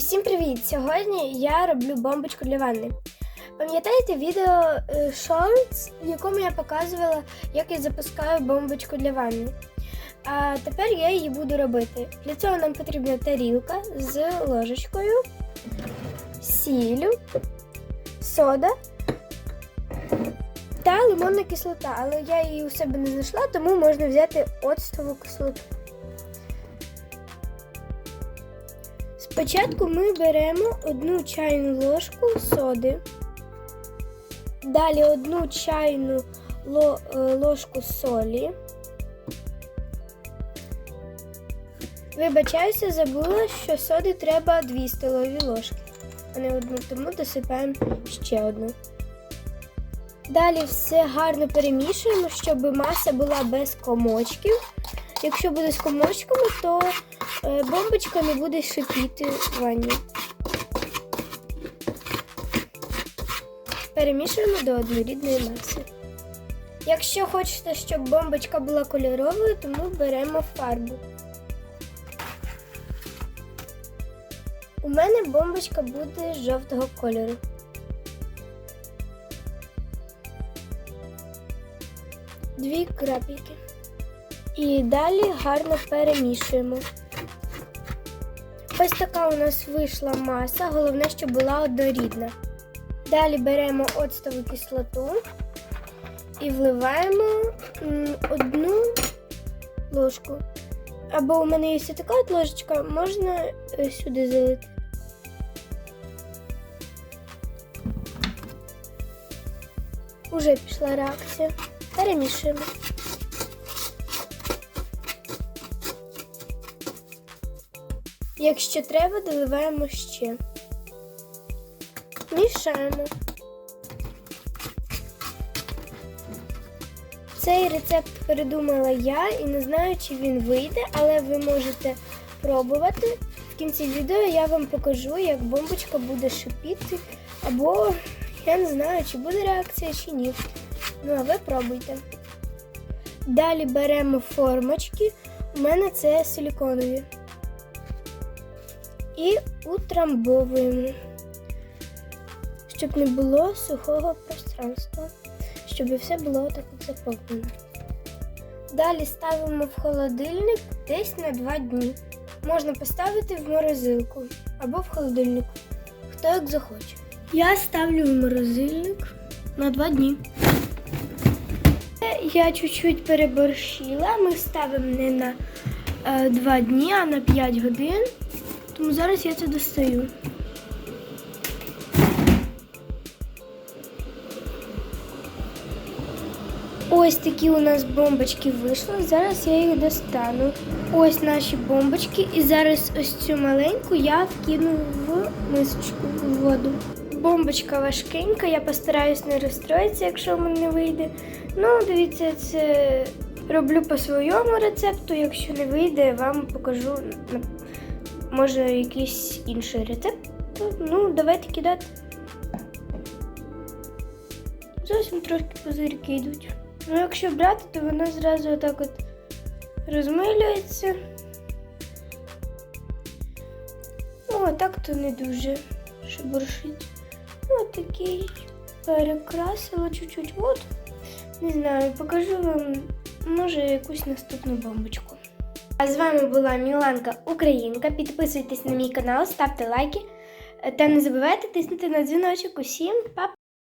Усім привіт! Сьогодні я роблю бомбочку для ванни. Пам'ятаєте відео е, Shorts, в якому я показувала, як я запускаю бомбочку для ванни? А тепер я її буду робити. Для цього нам потрібна тарілка з ложечкою, сіллю, сода та лимонна кислота. Але я її у себе не знайшла, тому можна взяти оцтову кислоту. Спочатку ми беремо одну чайну ложку соди, далі одну чайну е, ложку солі. Вибачаюся, забула, що соди треба 2 столові ложки, а не одну, тому досипаємо ще одну. Далі все гарно перемішуємо, щоб маса була без комочків. Якщо буде з комочками, то бомбочка не буде шипіти ванні. Перемішуємо до однорідної маси. Якщо хочете, щоб бомбочка була кольоровою, тому беремо фарбу. У мене бомбочка буде жовтого кольору. Дві крапельки. І далі гарно перемішуємо. Ось така у нас вийшла маса, головне, щоб була однорідна. Далі беремо оцтову кислоту і вливаємо одну ложку. Або у мене є така ложечка, можна е, сюди залити. Уже пішла реакція. Перемішуємо. Якщо треба, доливаємо ще. Мішаємо. Цей рецепт придумала я і не знаю, чи він вийде, але ви можете пробувати. В кінці відео я вам покажу, як бомбочка буде шипіти, або я не знаю, чи буде реакція, чи ні. Ну, а ви пробуйте. Далі беремо формочки. У мене це силіконові. І утрамбовуємо, щоб не було сухого пространства, щоб все було так от заповнено. Далі ставимо в холодильник десь на 2 дні. Можна поставити в морозилку або в холодильник, хто як захоче. Я ставлю в морозильник на 2 дні. Я чуть-чуть переборщила. Ми ставимо не на 2 дні, а на 5 годин. Тому зараз я це достаю. Ось такі у нас бомбочки вийшли. Зараз я їх достану. Ось наші бомбочки. І зараз ось цю маленьку я вкину в мисочку в воду. Бомбочка важкенька, я постараюсь не розстроїтися, якщо в мене не вийде. Ну, дивіться, це роблю по своєму рецепту. Якщо не вийде, вам покажу може якийсь інший рецепт. Ну, давайте кидати. Зовсім трошки пузирки йдуть. Ну, якщо брати, то воно зразу отак от розмилюється. Ну, а так то не дуже шебуршить. Ну, такий перекрасила чуть-чуть. От. Не знаю, покажу вам, може, якусь наступну бомбочку. А з вами була Міланка Українка. Підписуйтесь на мій канал, ставте лайки та не забувайте тиснути на дзвіночок. Усім па!